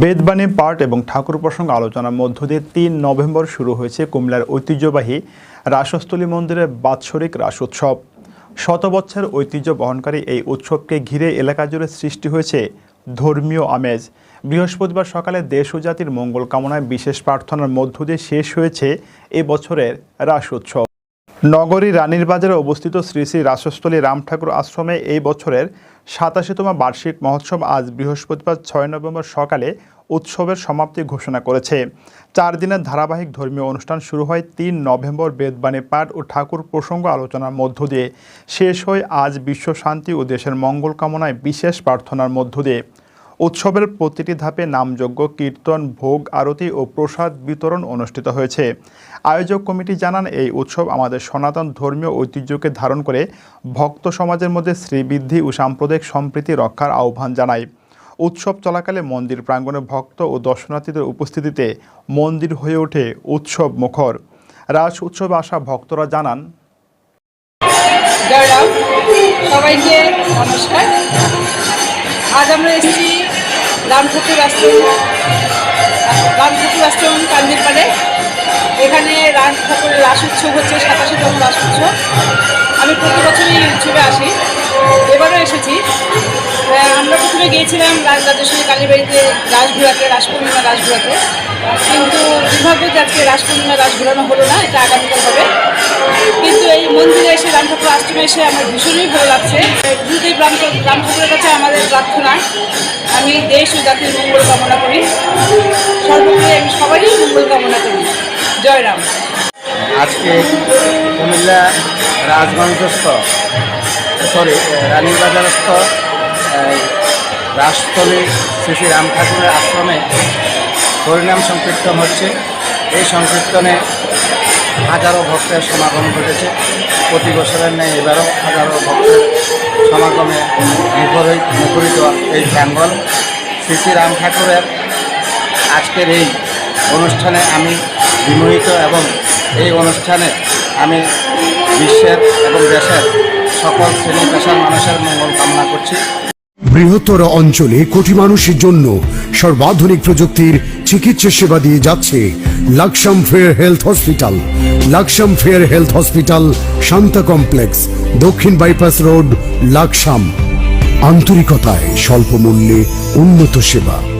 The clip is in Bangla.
বেদবাণী পাঠ এবং ঠাকুর প্রসঙ্গ আলোচনার মধ্য দিয়ে তিন নভেম্বর শুরু হয়েছে কুমিল্লার ঐতিহ্যবাহী রাসস্থলী মন্দিরের বাৎসরিক রাস উৎসব। শত বছর ঐতিহ্য বহনকারী এই উৎসবকে ঘিরে এলাকা জুড়ে সৃষ্টি হয়েছে ধর্মীয় আমেজ। বৃহস্পতিবার সকালে দেশ ও জাতির মঙ্গল কামনায় বিশেষ প্রার্থনার মধ্য দিয়ে শেষ হয়েছে এ বছরের রাস উৎসব। নগরী রানীর বাজারে অবস্থিত শ্রী শ্রী রাসস্থলী রাম ঠাকুর আশ্রমে এই বছরের সাতাশিতম বার্ষিক মহোৎসব আজ বৃহস্পতিবার, ছয় নভেম্বর সকালে উৎসবের সমাপ্তি ঘোষণা করেছে। চার দিনের ধারাবাহিক ধর্মীয় অনুষ্ঠান শুরু হয় তিন নভেম্বর বেদবাণী পাঠ ও ঠাকুর প্রসঙ্গ আলোচনার মধ্য দিয়ে। শেষ হয় আজ বিশ্ব শান্তি ও দেশের মঙ্গল কামনায় বিশেষ প্রার্থনার মধ্য দিয়ে। উৎসবের প্রতিটি ধাপে নামযজ্ঞ, কীর্তন, ভোগ, আরতি ও প্রসাদ বিতরণ অনুষ্ঠিত হয়েছে। আয়োজক কমিটি জানান, এই উৎসব আমাদের সনাতন ধর্মীয় ঐতিহ্যকে ধারণ করে ভক্ত সমাজের মধ্যে শ্রীবৃদ্ধি ও সাম্প্রদায়িক সম্প্রীতি রক্ষার আহ্বান জানায়। উৎসব চলাকালে মন্দির প্রাঙ্গণে ভক্ত ও দর্শনার্থীদের উপস্থিতিতে মন্দির হয়ে ওঠে উৎসব মুখর। রাস উৎসবে আসা ভক্তরা জানান সবাইকে নমস্কার। আজ আমরা এসেছি রাম ঠাকুর আশ্রম। রাম ঠাকুর আশ্রম কান্দিরপাড়ে এখানে রাম ঠাকুরের রাস উৎসব হচ্ছে সাতাশিতম রাস উৎসব। আমি প্রতি বছরই এই উৎসবে আসি। এবারও এসেছি। আমরা প্রথমে গিয়েছিলাম রাজ রাজেশ্বরী কালীবাড়িতে রাস ঘোরাতে রাস পূর্ণিমা রাসঘুরাতে কিন্তু দুর্ভাগ্য যে আজকে রাস পূর্ণিমা রাস হলো না, এটা আগামীকাল হবে। কিন্তু এই মন্দিরে এসে রাম ঠাকুর আশ্রমে এসে আমার ভীষণই ভালো লাগছে। গুরুদেব রাম রাম ঠাকুরের কাছে আমাদের প্রার্থনা। আমি দেশ ও জাতির মঙ্গল কামনা করি। সর্বোপরি আমি সবারই মঙ্গল কামনা করি। জয় রাম। আজকে কুমিল্লা রাজগঞ্জস্থ সরি, রানীবাজারস্থ রাজস্থলী শ্রী শ্রী রাম ঠাকুরের আশ্রমে হরিনাম সংকীর্তন হচ্ছে। এই সংকীর্তনে হাজারো ভক্তের সমাগম ঘটেছে। প্রতি বছরের ন্যায় এবারও হাজারো ভক্তের সমাগমে মুখরিত মুখরিত এই প্রাঙ্গল শ্রী শ্রী রাম ঠাকুরের আজকের এই অনুষ্ঠানে আমি বিমোহিত এবং এই অনুষ্ঠানে আমি বিশ্বের এবং দেশের সকল শ্রেণি পেশার মানুষের মঙ্গল কামনা করছি। বৃহত্তর অঞ্চলে কোটি মানুষের জন্য সর্বাধুনিক প্রযুক্তির চিকিৎসা সেবা দিয়ে যাচ্ছে Laksam fair health hospital Laksam fair health hospital Shanta complex দক্ষিণ বাইপাস রোড লাকসাম আন্তরিকতায় স্বল্প মূল্যে উন্নত সেবা।